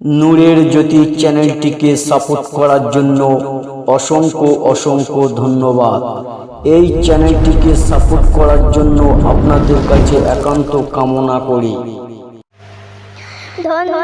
নূরের জ্যোতি চ্যানেলটিকে সাপোর্ট করার জন্য অসংখ্য অসংখ্য ধন্যবাদ। এই চ্যানেলটিকে সাপোর্ট করার জন্য আপনাদের কাছে একান্ত কামনা করি। ধন্য